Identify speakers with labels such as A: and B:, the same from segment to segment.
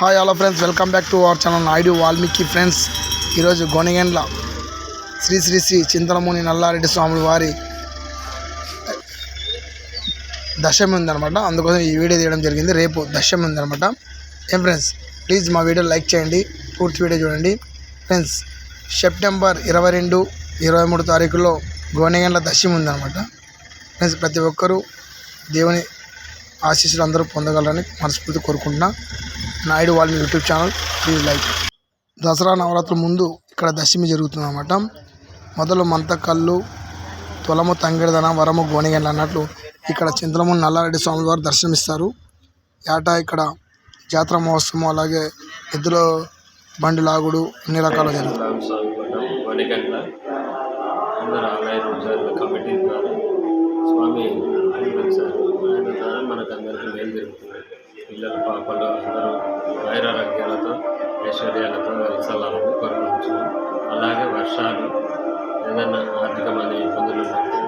A: Hi hello friends welcome back to our channel Naidu Valmiki friends ఈరోజు గొనగెండ్ల శ్రీ శ్రీ శ్రీ చింతలముని నల్లారెడ్డి స్వాముల వారి దశమి ఉందనమాట అందుకోసం ఈ వీడియో తీయడం జరిగింది. రేపు దశమి ఉందనమాట ఏం ఫ్రెండ్స్ ప్లీజ్ మా వీడియో లైక్ చేయండి. పూర్తి వీడియో చూడండి. ఫ్రెండ్స్ సెప్టెంబర్ ఇరవై రెండు ఇరవై మూడు తారీఖులో గోనెగండ్ల దశమి ఉందనమాట ఫ్రెండ్స్ ప్రతి ఒక్కరూ దేవుని ఆశీస్సులు అందరూ పొందగలరని మనస్ఫూర్తి కోరుకుంటున్నా. నాయుడు వాళ్ళ YouTube channel please like. Dasara నవరాత్రుల ముందు ఇక్కడ దశమి జరుగుతుంది అన్నమాట మొదలు మంతకల్లు తొలము తంగిడదన వరము గోనిగండ్ల అన్నట్లు ఇక్కడ చింతలము నల్లారెడ్డి స్వామి వారు దర్శనమిస్తారు. ఏటా ఇక్కడ జాతర మహోత్సవం అలాగే ఎద్దుల బండి లాగుడు అన్ని రకాలు జరుగుతాయి.
B: పిల్లలు పాపలు అందరూ వైరారోగ్యాలతో ఐశ్వర్యాలతో వెలసాలని కోరుకుంటున్నాం అలాగే వర్షాలు ఏదైనా ఆర్థికమైన ఇబ్బందులు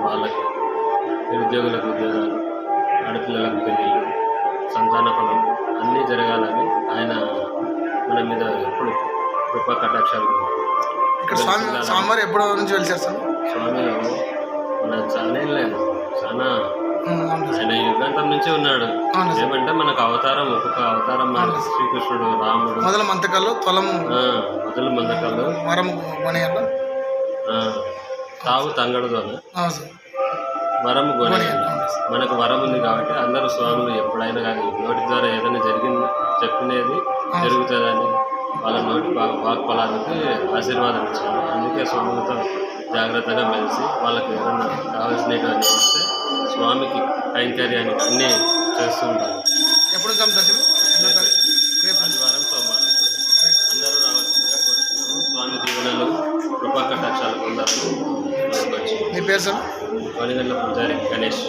B: వాళ్ళకి నిరుద్యోగులకు ఉద్యోగాలు ఆడపిల్లలకు పెళ్ళిళ్ళు సంతాన ఫలం అన్నీ జరగాలని ఆయన మన మీద ఎప్పుడు కృపా కటాక్షాలు
A: ఇక్కడ స్వామి స్వామివారు ఎప్పటి నుంచి వెళ్తారు సార్
B: స్వామి మన చాలా లేదు చాలా. ఆయన యుగాంతం నుంచి ఉన్నాడు. ఏమంటే మనకు అవతారం ఒక్కొక్క అవతారం శ్రీకృష్ణుడు రాముడు.
A: మొదలు మంతకల్లు తొలము
B: మొదలు ఆ, తావు తంగడుదోన
A: అవును సార్.
B: వరము
A: సార్.
B: మనకు వరం ఉంది కాబట్టి అందరూ స్వాములు ఎప్పుడైనా కానీ నోటి ద్వారా ఏదైనా జరిగింది చెప్పినది జరుగుతుందని వాళ్ళ నోటి వాక్ఫలానికి ఆశీర్వాదం ఇచ్చారు. అందుకే స్వాములతో జాగ్రత్తగా మెలిసి వాళ్ళకి ఏదైనా కావాల్సినటువంటి ఇస్తే స్వామికి కైంకర్యానికి అన్నీ చేస్తూ ఉంటారు.
A: ఎప్పుడు సార్ దశమి రేపు?
B: ఆదివారం సోమవారం. అందరూ రావాల్సిందిగా కోరుతున్నాము. స్వామి దీవెనలు కృపా కటాక్షాలు పొందాలని
A: మీ పేరు సార్?
B: కొనిగండ్ల పూజారి గణేష్.